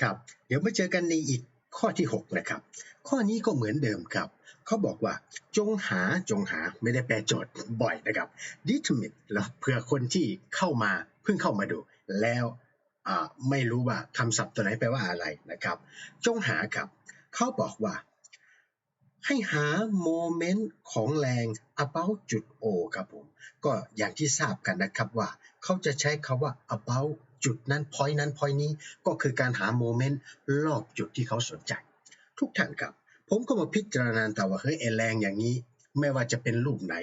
ครับ เดี๋ยวมาเจอกันในอีกข้อที่ 6 นะครับ ข้อนี้ก็เหมือนเดิมครับ เขาบอกว่าจงหาจงหาไม่ได้แปลโจทย์บ่อยนะครับ determine แล้วเผื่อคนที่เข้ามาเพิ่งเข้ามาดู แล้วไม่รู้ว่าคำศัพท์ตัวไหนแปลว่าอะไรนะครับ จงหาครับเขาบอกว่า ให้หาโมเมนต์ของแรง about จุด O ครับผม ก็อย่างที่ทราบกันนะครับว่า เขาจะใช้คาว่า about จุดนั้น point นั้น point นี้ก็คือการหาโมเมนต์รอบจุดที่เขาสนใจ ทุกท่านครับ ผมก็มาพิจารณาแต่ว่าเฮ้ยไอแรงอย่างนี้ ไม่ว่าจะเป็นรูปไหน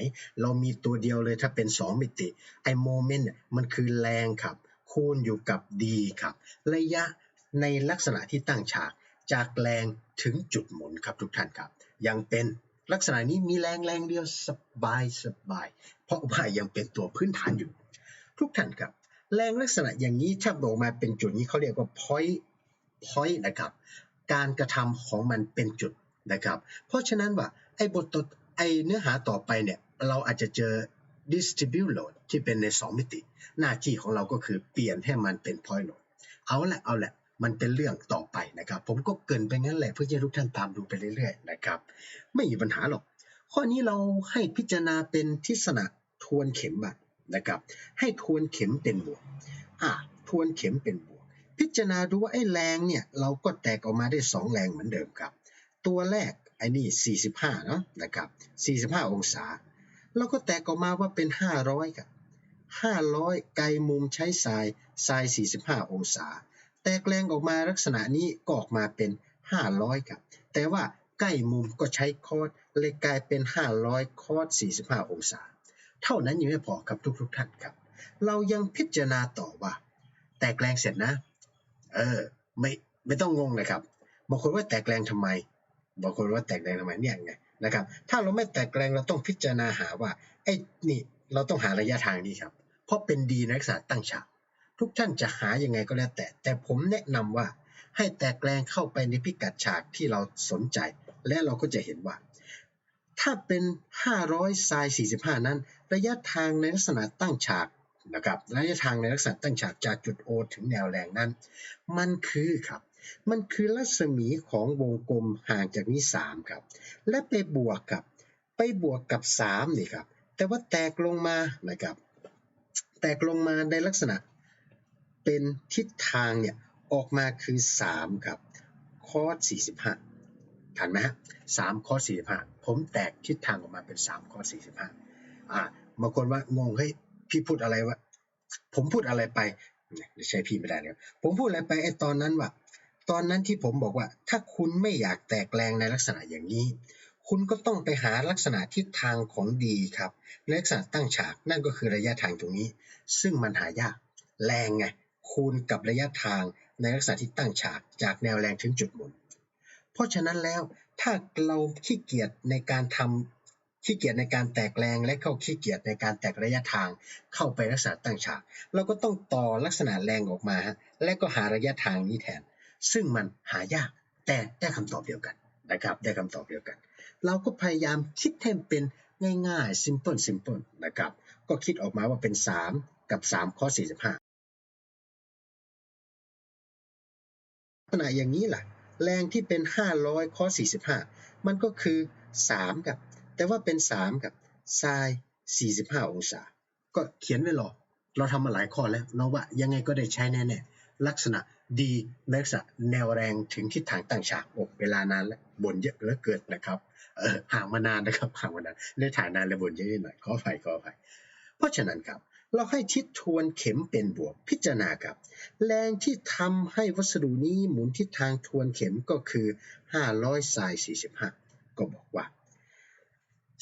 เรามีตัวเดียวเลยถ้าเป็น 2 มิติไอโมเมนต์มันคือแรงครับ คูณอยู่กับ d ครับ ระยะในลักษณะที่ตั้งฉากจากแรงถึงจุดหมุนครับทุกท่านครับ ยังเป็นลักษณะนี้มีแรงแรงเดียวสบายสบาย เพราะว่ายังเป็นตัวพื้นฐานอยู่ ทุกท่านครับ แรงลักษณะอย่างนี้ถ้าบอกมาเป็นจุดนี้เขาเรียกว่า point point นะครับ การกระทำของมันเป็นจุดนะครับ เพราะฉะนั้นว่าไอ้บทตไอ้เนื้อหาต่อไปเนี่ยเราอาจจะเจอ distribute load ที่เป็นใน 2 มิติ หน้าที่ของเราก็คือเปลี่ยนให้มันเป็น point load เอาละเอาละมันเป็นเรื่องต่อไปนะครับ ผมก็เกินไปงั้นแหละเพื่อให้ทุกท่านตามดูไปเรื่อยๆนะครับ ไม่มีปัญหาหรอก ข้อนี้เราให้พิจารณาเป็นทิศนะทวนเข็มอะ นะครับ ให้ทวนเข็มเป็นบวกอะทวนเข็มเป็นบวก พิจารณาดูว่าไอ้แรงเนี่ยเราก็แตกออกมาได้ 2 แรงเหมือนเดิมครับ ตัวแรกไอ้นี่ 45เนาะนะครับ 45 องศา เราก็แตกออกมาว่าเป็น 500ครับ500 ไกลมุมใช้ทรายทราย 45 องศา แตกแรงออกมาลักษณะนี้ก็ออกมาเป็น 500ครับ แต่ว่าใกล้มุมก็ใช้คอร์สเลยกลายเป็น 500 คอร์ส45 องศา เท่านั้นยังไม่พอครับทุกๆท่านครับ เรายังพิจารณาต่อว่า แตกแรงเสร็จนะ เออ ไม่ไม่ต้องงงเลยครับบางคนว่าแตกแรงทำไมบางคนว่าแตกแรงทำไมเนี่ยไงนะครับ ถ้าเราไม่แตกแรงเราต้องพิจารณาหาว่าไอ้นี่เราต้องหาระยะทางนี้ครับ เพราะเป็นดีในลักษณะตั้งฉากทุกท่านจะหายังไงก็แล้วแต่ แต่ผมแนะนำว่าให้แตกแรงเข้าไปในพิกัดฉากที่เราสนใจ และเราก็จะเห็นว่า ถ้าเป็น 500ไซน์45 นั้น ระยะทางในลักษณะตั้งฉากนะครับระยะทางในลักษณะตั้งฉากจากจุด O ถึงแนวแรงนั้น มันคือครับ มันคือรัศมีของวงกลมห่างจากนี้ 3 ครับ และไปบวกกับ ไปบวกกับ 3 นี่ครับ แต่ว่าแตกลงมานะครับ แตกลงมาในลักษณะเป็นทิศทางเนี่ยออกมาคือ 3 ครับ คอส45 ทันไหมฮะ3คอส45ผมแตกทิศทางออกมาเป็น3คอส45อ่าบางคนว่างงเฮ้ยพี่พูดอะไรวะผมพูดอะไรไปใช้พี่ไม่ได้เลยผมพูดอะไรไปไอ้ตอนนั้นว่าตอนนั้นที่ผมบอกว่า ถ้าคุณไม่อยากแตกแรงในลักษณะอย่างนี้ คุณก็ต้องไปหาลักษณะทิศทางของดีครับในลักษณะตั้งฉากนั่นก็คือระยะทางตรงนี้ ซึ่งมันหายากแรงไงคูณกับระยะทางในลักษณะที่ตั้งฉากจากแนวแรงถึงจุดหมุน เพราะฉะนั้นแล้วถ้าเราขี้เกียจในการทำขี้เกียจในการแตกแรงและเข้าขี้เกียจในการแตกระยะทางเข้าไปลักษณะตั้งฉาก เราก็ต้องต่อลักษณะแรงออกมาฮะและก็หาระยะทางนี้แทน ซึ่งมันหายากแต่ได้คำตอบเดียวกันนะครับได้คำตอบเดียวกัน เราก็พยายามคิดให้เป็นง่ายๆ simple simple นะครับก็คิดออกมาว่าเป็น 3 กับ 3 ข้อ 45ลักษณะอย่างนี้แหละ แรงที่เป็น 500ข้อ45 มันก็คือ3กับ แต่ว่าเป็น 3 กับไซน์45 องศา ก็เขียนไว้รอ เราทำมาหลายข้อแล้วเราว่ายังไงก็ได้ใช้แน่ๆ ลักษณะดีลักษณะแนวแรงถึงทิศทางตั้งฉากอ้เวลานานแล้วบ่นเยอะเหลือเกินนะครับ เออห่างมานานนะครับห่างมานานได้ถ่ายนานแล้วบ่นเยอะนิดหน่อยขออภัยขออภัยเพราะฉะนั้นครับ เราให้ทิศทวนเข็มเป็นบวก พิจารณาครับ แรงที่ทำให้วัสดุนี้หมุนทิศทางทวนเข็มก็คือ 500ไซน์45 ก็บอกว่า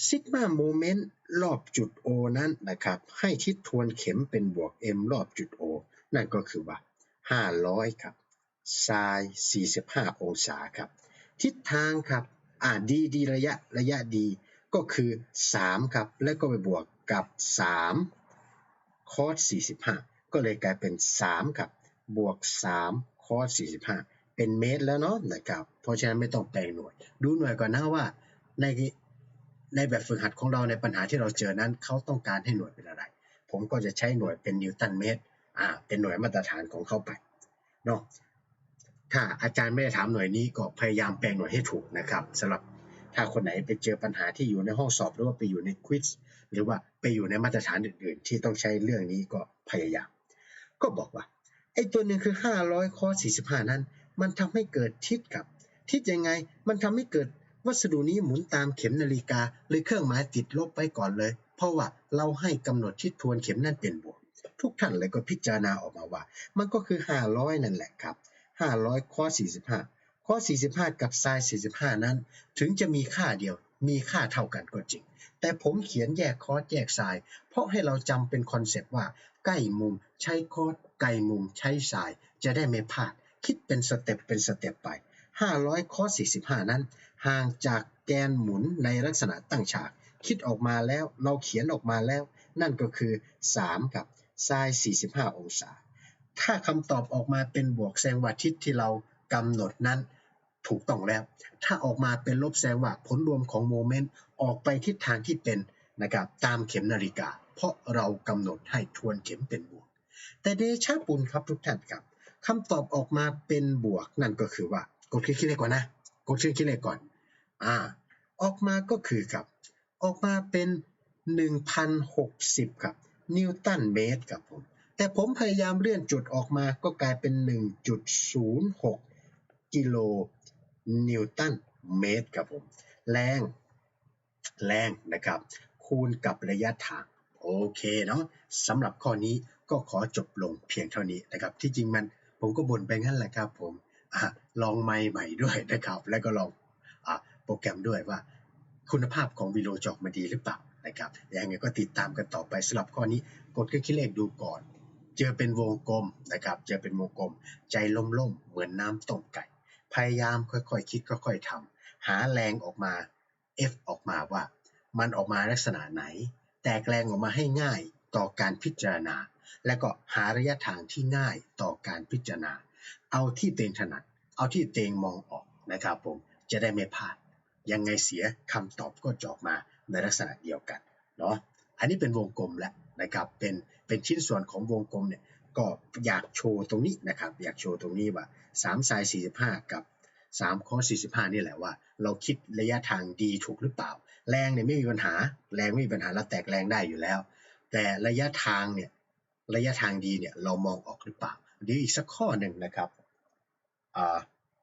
ซิกมาโมเมนต์รอบจุด O นั้นนะครับ ให้ทิศทวนเข็มเป็นบวก m รอบจุด O นั่นก็คือว่า 500 ครับไซน์45 องศาครับ ทิศทางครับอ่าดีดีระยะระยะดีก็คือ 3 ครับ แล้วก็ไปบวกกับ 3 คอส45 ก็เลยกลายเป็น 3 ครับ บวก 3 คอส45 เป็นเมตรแล้วเนาะนะครับ เพราะฉะนั้นไม่ต้องแปลงหน่วย ดูหน่วยก่อนนะว่า ในในแบบฝึกหัดของเราในปัญหาที่เราเจอนั้นเขาต้องการให้หน่วยเป็นอะไร ผมก็จะใช้หน่วยเป็นนิวตันเมตร อ่า เป็นหน่วยมาตรฐานของเขาไปเนาะถ้าอาจารย์ไม่ได้ถามหน่วยนี้ก็พยายามแปลหน่วยให้ถูกนะครับสำหรับถ้าคนไหนไปเจอปัญหาที่อยู่ในห้องสอบหรือว่าไปอยู่ในควิส หรือว่าไปอยู่ในมาตรฐานอื่นๆ ที่ต้องใช้เรื่องนี้ก็พยายาม ก็บอกว่าไอ้ตัวหนึ่งคือ 500ข้อ45 นั้น มันทำให้เกิดทิศกับทิศยังไง มันทำให้เกิดวัสดุนี้หมุนตามเข็มนาฬิกาเลยเครื่องหมายติดลบไปก่อนเลย เพราะว่าเราให้กำหนดทิศทวนเข็มนั่นเป็นบวก ทุกท่านเลยก็พิจารณาออกมาว่า มันก็คือ 500 นั่นแหละครับ500ข้อ45ข้อ45 กับไซน์45 นั้น ถึงจะมีค่าเดียว มีค่าเท่ากันก็จริง แต่ผมเขียนแยกคอร์สแยกไซน์เพราะให้เราจำเป็นคอนเซปต์ว่า ใกล้มุมใช้คอร์สไกลมุมใช้ไซน์จะได้ไม่พลาด คิดเป็นสเต็ปเป็นสเต็ปไป 500ข้อ45 นั้น ห่างจากแกนหมุนในลักษณะตั้งฉาก คิดออกมาแล้วเราเขียนออกมาแล้ว นั่นก็คือ 3 กับไซน์45 องศา ถ้าคำตอบออกมาเป็นบวกแสดงว่าทิศที่เรากำหนดนั้น ถูกต้องแล้ว ถ้าออกมาเป็นลบแสดงว่าผลรวมของโมเมนต์ออกไปทิศทางที่เป็นนะครับตามเข็มนาฬิกา เพราะเรากำหนดให้ทวนเข็มเป็นบวก แต่เดชะบุญครับทุกท่านครับคำตอบออกมาเป็นบวกนั่นก็คือว่ากดเคลิกคิดเลขก่อนนะกดเคลิกคิดเลขก่อนอ่าออกมาก็คือครับ ออกมาเป็น 1,060ครับนิวตันเมตรครับผมแต่ผมพยายามเลื่อนจุดออกมาก็กลายเป็น 1.06 กิโล นิวตันเมตรครับผม แรง แรงนะครับ คูณกับระยะทาง โอเคเนาะสำหรับข้อนี้ก็ขอจบลงเพียงเท่านี้นะครับ ที่จริงมันผมก็บ่นไปงั้นแหละครับผมอลองไม้ใหม่ด้วยนะครับ แล้วก็ลองอโปรแกรมด้วยว่า คุณภาพของวิดีโอจอกมาดีหรือเปล่านะครับยังไงก็ติดตามกันต่อไปสำหรับข้อนี้กดคลิกเลขดูก่อน เจอเป็นวงกลมนะครับ เจอเป็นวงกลม ใจล่มๆเหมือนน้ำต้มไก่ พยายามค่อยๆคิดค่อยๆทำหาแรงออกมา F ออกมาว่า มันออกมาลักษณะไหน แตกแรงออกมาให้ง่ายต่อการพิจารณา และก็หาระยะทางที่ง่ายต่อการพิจารณา เอาที่เตงถนัด เอาที่เตงมองออกนะครับผมจะได้ไม่พลาด ยังไงเสียคำตอบก็จอกมาในลักษณะเดียวกันเนาะอันนี้เป็นวงกลมแล้วนะครับเป็นเป็นชิ้นส่วนของวงกลมเนี่ย ก็อยากโชว์ตรงนี้นะครับ อยากโชว์ตรงนี้ว่า3ไซน์45 กับ3คอ45 นี่แหละว่า เราคิดระยะทางดีถูกหรือเปล่า แรงเนี่ยไม่มีปัญหา แรงไม่มีปัญหาเราแตกแรงได้อยู่แล้ว แต่ระยะทางเนี่ยระยะทางดีเนี่ยเรามองออกหรือเปล่าเดี๋ยวอีกสักข้อหนึ่งนะครับอ่า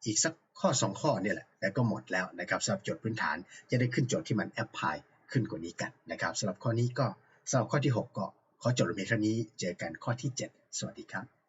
อีกสักข้อ 2 ข้อเนี่ยแหละแล้วก็หมดแล้วนะครับสำหรับโจทย์พื้นฐานจะได้ขึ้นโจทย์ที่มันแอพพลายขึ้นกว่านี้กันนะครับสำหรับข้อนี้ก็สำหรับข้อที่ 6 ก็ขอจบลงเพียงเท่านี้เจอกันข้อที่ 7 สวัสดีครับ